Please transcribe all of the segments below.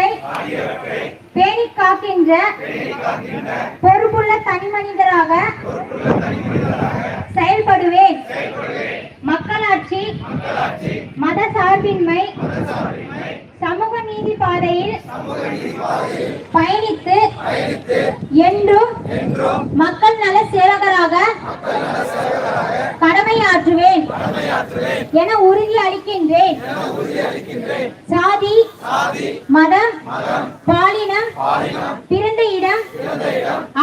ஆகியவற்றை பேணிக் காக்கின்ற பொறுப்புள்ள தனிமனிதராக செயல்படுவேன். மக்களாட்சி மத சார்பின்மை சமூக நீதி பாதையில் பயணித்து என்றும் மக்கள் நல சேவகராக கடமையாற்றுவேன். என உறுதி அளிக்கின்றேன். சாதி மதம் பாலினம் பிறந்த இடம்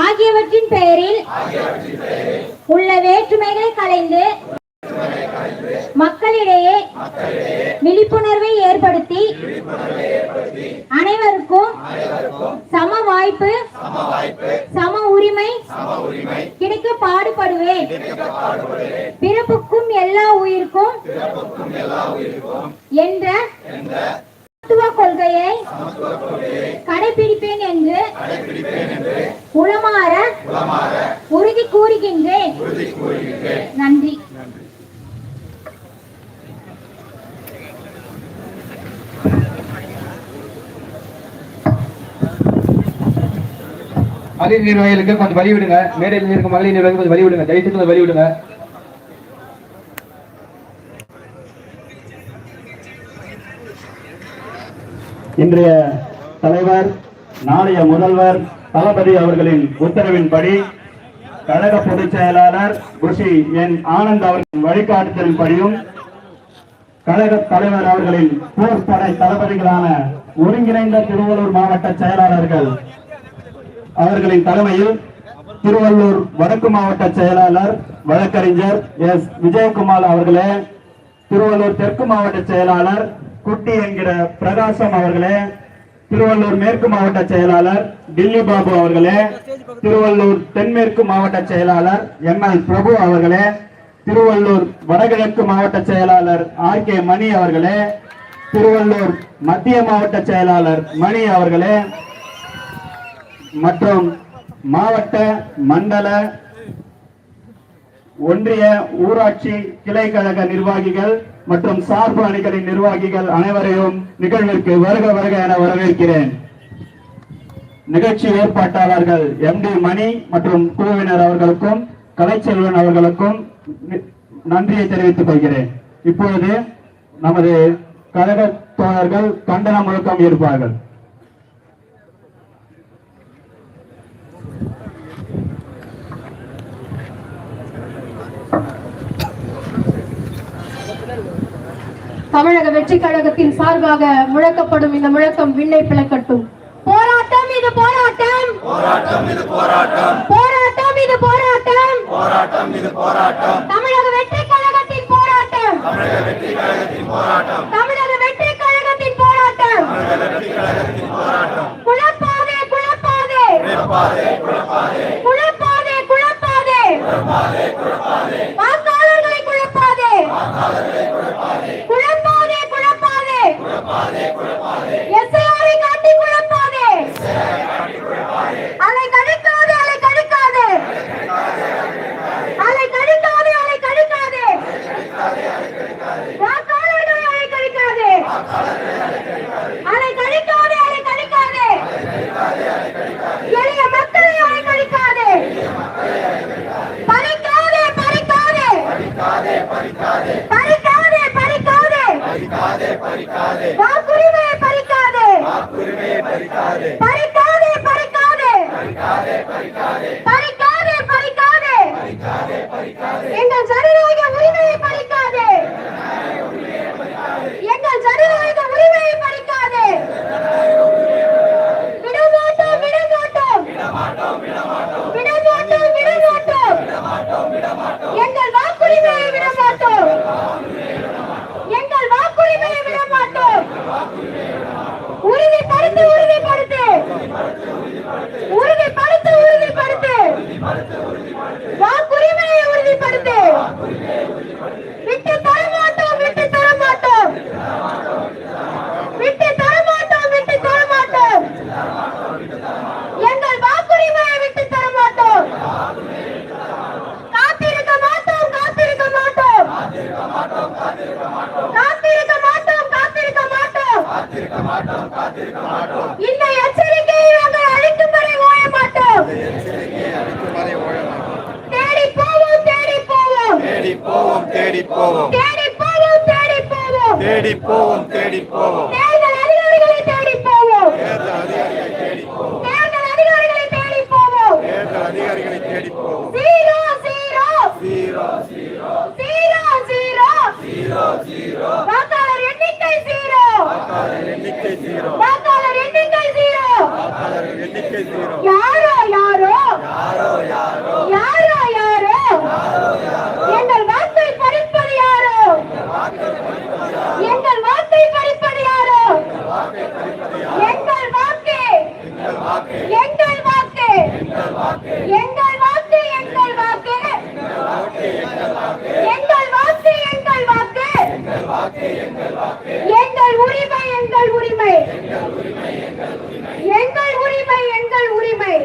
ஆகியவற்றின் பெயரில் உள்ள வேற்றுமைகளை களைந்து மக்களிடையே விழிப்புணர்வை ஏற்படுத்தி அனைவருக்கும் சம வாய்ப்பு சம உரிமை கிடைக்க பாடுபடுவேன். பிறப்புக்கும் எல்லா உயிருக்கும் என்ற சமத்துவ கொள்கையை கடைபிடிப்பேன் என்று உளமாற உறுதி கூறுகின்றேன். நன்றி. மகளிர் நிர்வாகிகளுக்கு கொஞ்சம் வழி விடுங்க மேடையில் இருக்கும் மகளிர் நிர்வாகிகள் கொஞ்சம் வழி விடுங்க தயவுசெய்து கொஞ்சம் வழி விடுங்க இன்றைய தலைவர் நாளைய முதல்வர் தளபதி அவர்களின் உத்தரவின்படி கழக பொதுச் செயலாளர் குஷி என் ஆனந்த் அவர்களின் வழிகாட்டுதலின்படியும் கழக தலைவர் அவர்களின் போர் படை தளபதிகளான ஒருங்கிணைந்த திருவள்ளூர் மாவட்ட செயலாளர்கள் அவர்களின் தலைமையில் திருவள்ளூர் வடக்கு மாவட்ட செயலாளர் வழக்கறிஞர் எஸ். விஜயகுமார் அவர்களே திருவள்ளூர் தெற்கு மாவட்ட செயலாளர் குட்டி என்கிற பிரகாசம் அவர்களே திருவள்ளூர் மேற்கு மாவட்ட செயலாளர் டில்லி பாபு அவர்களே திருவள்ளூர் தென்மேற்கு மாவட்ட செயலாளர் எம் எல் பிரபு அவர்களே திருவள்ளூர் வடகிழக்கு மாவட்ட செயலாளர் ஆர் கே மணி அவர்களே திருவள்ளூர் மத்திய மாவட்ட செயலாளர் மணி அவர்களே மற்றும் மாவட்ட மண்டல ஒன்றிய ஊராட்சி கிளை கழக நிர்வாகிகள் மற்றும் சார்பு அணிகளின் நிர்வாகிகள் அனைவரையும் நிகழ்விற்கு வருக வருக என வரவேற்கிறேன். நிகழ்ச்சி ஏற்பாட்டாளர்கள் எம் டி மணி மற்றும் குழுவினர் அவர்களுக்கும் கலைச்செல்வன் அவர்களுக்கும் நன்றியை தெரிவித்துக் கொள்கிறேன். இப்பொழுது நமது கழக தோழர்கள் கண்டன முழக்கம் இருப்பார்கள் தமிழக வெற்றி கழகத்தின் சார்பாக முழக்கப்படும் இந்த முழக்கம் விண்ணை பிளக்கட்டும். போராட்டம் இது போராட்டம். போராட்டம் இது போராட்டம். போராட்டம் இது போராட்டம். போராட்டம் இது போராட்டம். தமிழக வெற்றி Sarah. உறுதிப்படுத்து உறுதிப்படுத்து. உறுதிப்படுத்து உறுதிப்படுத்து. வாக்குரிமையை உறுதிப்படுத்து. இந்த எச்சரிக்கையை நாங்கள் அழிக்கும் வரை ஓய மாட்டோம். தேடி போவோம் தேடி போவோம். தேடி போவோம் தேடி போவோம். தேடி போவோம் தேடி போவோம் தேடி போவோம் தேடி போவோம் தேர்தல் அதிகாரிகளை தேடி போவோம். தேர்தல் அதிகாரிகளை தேடி போவோம். தேர்தல் அதிகாரிகளை தேடி போவோம் தேர்தல் அதிகாரிகளை தேடி போவோம் ஜீரோ ஜீரோ ஜீரோ ஜீரோ வாக்காளர் எண்ணிக்கை வாக்காளர் எண்ணிக்கை ஜீரோ வாக்காளர் எண்ணிக்கை சீரோ வாக்காளர் எண்ணிக்கை ஜீரோ யாரோ யாரோ யாரோ? யாரோ எங்கள் வாக்கை பறிப்பது யாரோ? எங்கள் வாக்கை. பறிப்பது யாரோ எங்கள் வாக்கு. எங்கள் வாக்கு எங்கள் வாக்கு. எங்கள் வாக்கு எங்கள் வாக்கு. எங்கள் உரிமை எங்கள் உரிமை. எங்கள் உரிமை எங்கள் உரிமை.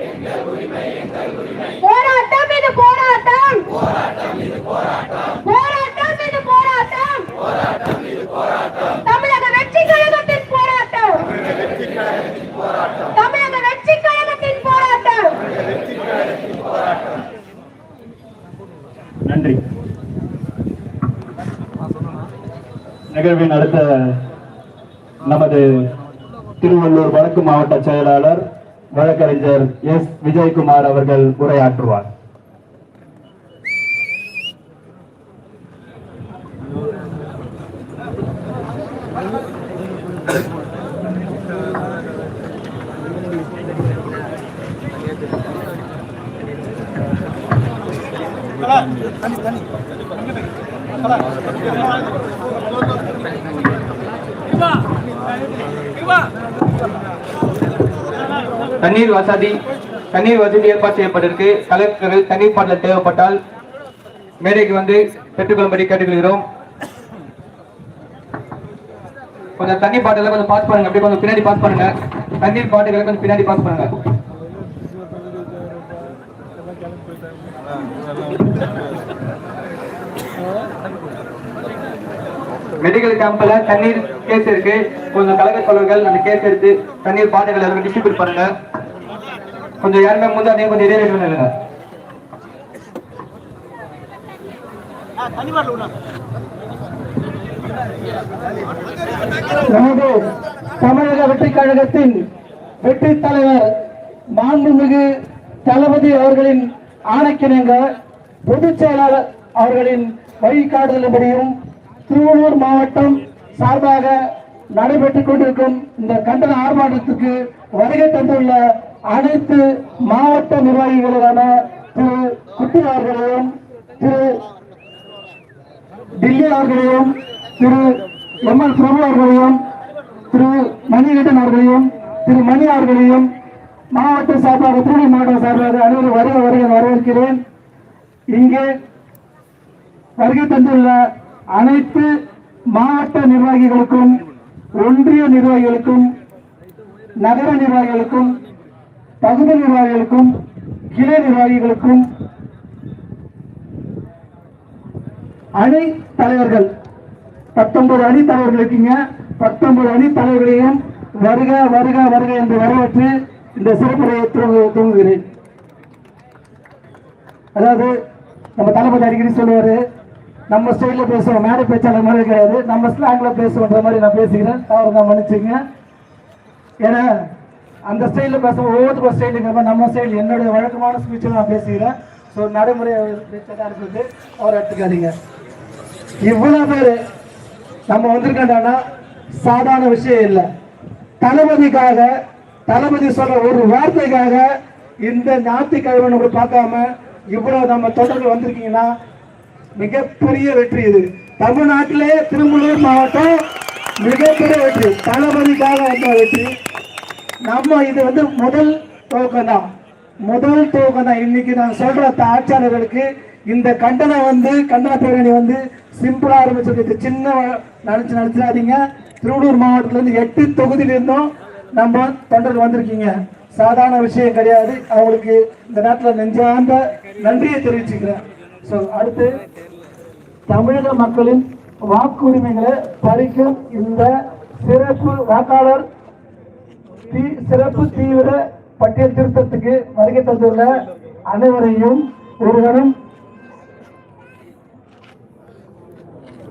போராட்டம் இது போராட்டம். போராட்டம் இது போராட்டம். தமிழக வெற்றி கழகத்தின் போராட்டம் தமிழக வெற்றி கழகத்தின் போராட்டம் நன்றி நிகழ்வின் அடுத்த நமது திருவள்ளூர் வடக்கு மாவட்ட செயலாளர் வழக்கறிஞர் எஸ் விஜயகுமார் அவர்கள் உரையாற்றுவார். தண்ணீர் வசதி தண்ணீர் வசதி ஏற்பாடு செய்யப்பட்டிருக்கு. கலெக்டர்கள் தண்ணீர் பாட்டில் தேவைப்பட்டால் மேடைக்கு வந்து பெற்றுக்கொள்ளும்படி கேட்டுக்கொள்கிறோம். கொஞ்சம் தண்ணி பாட்டில கொஞ்சம் பாஸ் பண்ணுங்க. அப்படியே கொஞ்சம் பின்னாடி பாஸ் பண்ணுங்க. தண்ணீர் பாட்டுகளை கொஞ்சம் பின்னாடி பாஸ் பண்ணுங்க. மெடிக்கல் கேம்ப்ல தண்ணீர் கேஸ் இருக்கு. கொஞ்சம் கழக தலைவர்கள் அந்த கேஸ் எடுத்து தண்ணீர் பாட்டுகள் எல்லாமே டிஸ்ட்ரிபியூட் பண்ணுங்க. கொஞ்சம் யாருமே முந்தைய அதே கொஞ்சம் இடைவெளி பண்ணுங்க நமது தமிழக வெற்றி கழகத்தின் வெற்றி தலைவர் மாண்புமிகு தளபதி அவர்களின் ஆணைக்கிணங்க பொதுச் செயலாளர் அவர்களின் வழிகாட்டுதலின்படியும் திருவள்ளூர் மாவட்டம் சார்பாக நடைபெற்றுக் கொண்டிருக்கும் இந்த கண்டன ஆர்ப்பாட்டத்துக்கு வருகை தந்துள்ள அனைத்து மாவட்ட நிர்வாகிகளான திரு குட்டி அவர்களையும் திரு டில்லி அவர்களையும் திரு எம் எல் பிரபு அவர்களையும் திரு மணிகண்டன் அவர்களையும் திரு மணி அவர்களையும் மாவட்ட சார்பாக திருவள்ளூர் மாவட்ட சார்பாக அனைவரும் வருக வருக வரவேற்கிறேன். இங்கே வருகை தந்துள்ள அனைத்து மாவட்ட நிர்வாகிகளுக்கும் ஒன்றிய நிர்வாகிகளுக்கும் நகர நிர்வாகிகளுக்கும் பகுதி நிர்வாகிகளுக்கும் கிளை நிர்வாகிகளுக்கும் அணி தலைவர்கள் பத்தொன்பது அணி தலைவர்கள் இருக்கீங்க. பத்தொன்பது அணி தலைவர்களையும் வருக வருக வருக என்று வரவேற்று இந்த சிறப்புரையை தூங்குகிறேன் அதாவது நம்ம தளபதி அடிக்கடி சொல்லுவாரு நம்ம ஸ்டைலில் பேசுவோம். மேடை பேச்சாளர் மாதிரி கிடையாது. நம்ம ஸ்லாங்ல பேசுவோன்ற மாதிரி நான் பேசுகிறேன் தவறு தான் மன்னிச்சுங்க. ஏன்னா அந்த ஸ்டைலில் பேச ஒவ்வொருத்தரும் ஸ்டைலுங்கிற மாதிரி நம்ம ஸ்டைல் என்னுடைய வழக்கமான ஸ்பீச்சில் நான் பேசுகிறேன் ஸோ நடைமுறை பேச்சாக இருக்குது அவர் எடுத்துக்காதீங்க. இவ்வளோ பேர் நம்ம வந்திருக்கோம்னா சாதாரண விஷயம் இல்லை. தளபதிக்காக தளபதி சொல்ற ஒரு வார்த்தைக்காக இந்த ஞாயிற்றுக்கிழமை நம்ம பார்க்காம இவ்வளவு நம்ம தொடர்கள் வந்திருக்கீங்கன்னா மிகப்பெரிய வெற்றி இது. தமிழ்நாட்டிலே திருமலூர் மாவட்டம் மிகப்பெரிய வெற்றி. தளபதிக்காக வந்த வெற்றி. நம்ம இது வந்து முதல் துவக்கம் தான் முதல் துவக்கம் தான் இன்னைக்கு நான் சொல்ற த- ஆட்சியாளர்களுக்கு இந்த கண்டனம் வந்து கண்டன பேரணி வந்து சிம்பிளா ஆரம்பிச்சிருக்கு சின்ன நினைச்சு நினைச்சிடாதீங்க. திருவள்ளூர் மாவட்டத்துல இருந்து எட்டு தொகுதியில இருந்தும் நம்ம தொண்டர்கள் வந்திருக்கீங்க. சாதாரண விஷயம் கிடையாது. அவங்களுக்கு இந்த நேரத்தில் நெஞ்சார்ந்த நன்றியை தெரிவிச்சுக்கிறேன். ஸோ அடுத்து தமிழக மக்களின் வாக்குரிமைகளை பறிக்கும் இந்த சிறப்பு வாக்காளர் தீ- சிறப்பு தீவிர பட்டியல் திருத்தத்துக்கு வருகை தந்துள்ள அனைவரையும் ஒருவரும்